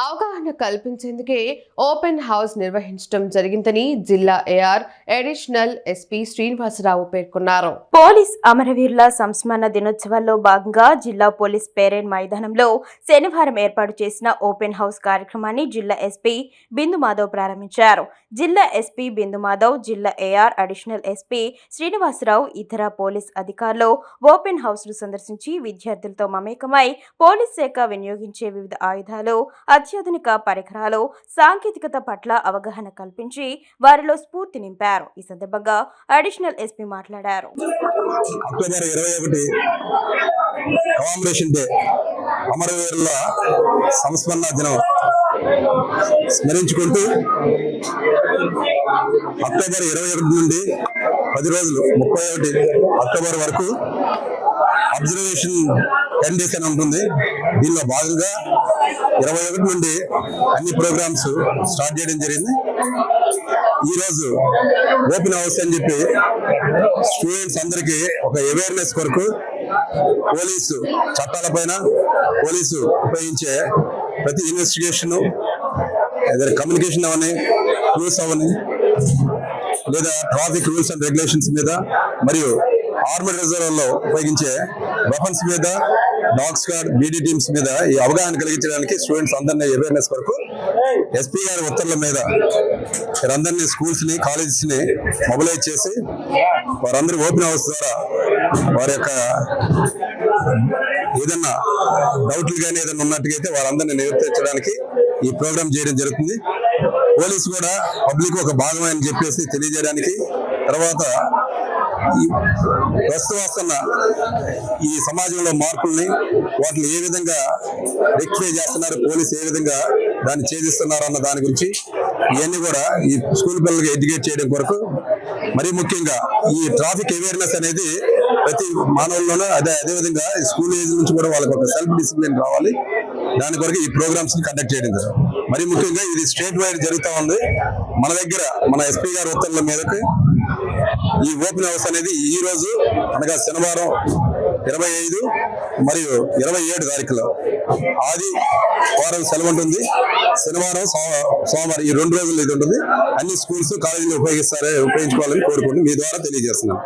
అవగాహన కల్పించేందుకే open house నిర్వహించడం జరిగిందని జిల్లా ఏఆర్ అడిషనల్ ఎస్పీ శ్రీనివాసరావు పేర్కొన్నారు. పోలీస్ అమరవీరుల సంస్మరణ దినోత్సవాల్లో భాగంగా జిల్లా పోలీస్ పేరేడ్ మైదానంలో శనివారం ఏర్పాటు చేసిన ఓపెన్ హౌస్ కార్యక్రమాన్ని జిల్లా ఎస్పీ బిందు మాధవ్ ప్రారంభించారు. జిల్లా ఎస్పీ బిందు మాధవ్ జిల్లా ఏఆర్ అడిషనల్ ఎస్పీ శ్రీనివాసరావు ఇతర పోలీస్ అధికారులు ఓపెన్ హౌస్ను సందర్శించి విద్యార్థులతో మమేకమై పోలీస్ శాఖ వినియోగించే వివిధ ఆయుధాలు అత్యాధునిక పరికరాలు సాంకేతికత పట్ల అవగాహన కల్పించి వారిలో స్ఫూర్తి నింపారు. ఈ సందర్భంగా అడిషనల్ ఎస్పీ మాట్లాడారు. ఇరవై ఒకటి అమరవీరుల సంస్మరణ దినం స్మరించుకుంటూ అక్టోబర్ ఇరవై ఒకటి నుండి పది రోజులు ముప్పై ఒకటి అక్టోబర్ వరకు అబ్జర్వేషన్ టెన్ డేస్ అని ఉంటుంది. దీనిలో భాగంగా ఇరవై ఒకటి నుండి అన్ని ప్రోగ్రామ్స్ స్టార్ట్ చేయడం జరిగింది. ఈ రోజు ఓపెన్ హౌస్ అని చెప్పి స్టూడెంట్స్ అందరికీ ఒక అవేర్నెస్ కొరకు పోలీసు చట్టాలపైన పోలీసు ఉపయోగించే ప్రతి ఇన్వెస్టిగేషన్ ఏదైనా కమ్యూనికేషన్ అవని రూల్స్ అవని లేదా ట్రాఫిక్ రూల్స్ అండ్ రెగ్యులేషన్స్ మీద మరియు ఆర్మీ రిజర్వ్లో ఉపయోగించే వెపన్స్ మీద డాగ్ స్క్వాడ్ బీడీ టీమ్స్ మీద ఈ అవగాహన కలిగించడానికి స్టూడెంట్స్ అందరినీ అవేర్నెస్ కొరకు ఎస్పీ గారి ఉత్తర్వుల మీద వీరందరినీ స్కూల్స్ని కాలేజెస్ని మొబిలైజ్ చేసి వారందరూ ఓపెన్ హౌస్ ద్వారా వారి యొక్క ఏదన్నా డౌట్లు కానీ ఏదైనా ఉన్నట్టుగైతే వారందరినీ నివర్తించడానికి ఈ ప్రోగ్రామ్ చేయడం జరుగుతుంది. పోలీసు కూడా పబ్లిక్ ఒక భాగం అని చెప్పేసి తెలియజేయడానికి తర్వాత ఈ ప్రస్తుతం వస్తున్న ఈ సమాజంలో మార్పుల్ని వాటిని ఏ విధంగా రెక్టిఫై చేస్తున్నారు పోలీసు ఏ విధంగా దాన్ని ఛేదిస్తున్నారు అన్న దాని గురించి ఇవన్నీ కూడా ఈ స్కూల్ పిల్లలకి ఎడ్యుకేట్ చేయడం కొరకు మరీ ముఖ్యంగా ఈ ట్రాఫిక్ అవేర్నెస్ అనేది ప్రతి మానవుల్లోనూ అదే అదే విధంగా స్కూల్ ఏజ్ నుంచి కూడా వాళ్ళకి ఒక సెల్ఫ్ డిసిప్లిన్ రావాలి. దాని కొరకు ఈ ప్రోగ్రామ్స్ని కండక్ట్ చేయడం జరుగుతుంది. మరి ముఖ్యంగా ఇది స్టేట్ వైడ్ జరుగుతూ ఉంది. మన దగ్గర మన ఎస్పీ గారి ఉత్తర్వుల మేరకు ఈ ఓపెన్ హౌస్ అనేది ఈ రోజు అనగా శనివారం ఇరవై ఐదు మరియు ఇరవై ఏడు తారీఖులో ఆది వారం సెలవు ఉంటుంది. శనివారం సోమవారం ఈ రెండు రోజులు ఇది ఉంటుంది. అన్ని స్కూల్స్ కాలేజీలు ఉపయోగిస్తారే ఉపయోగించుకోవాలని కోరుకుంటూ మీ ద్వారా తెలియజేస్తున్నాను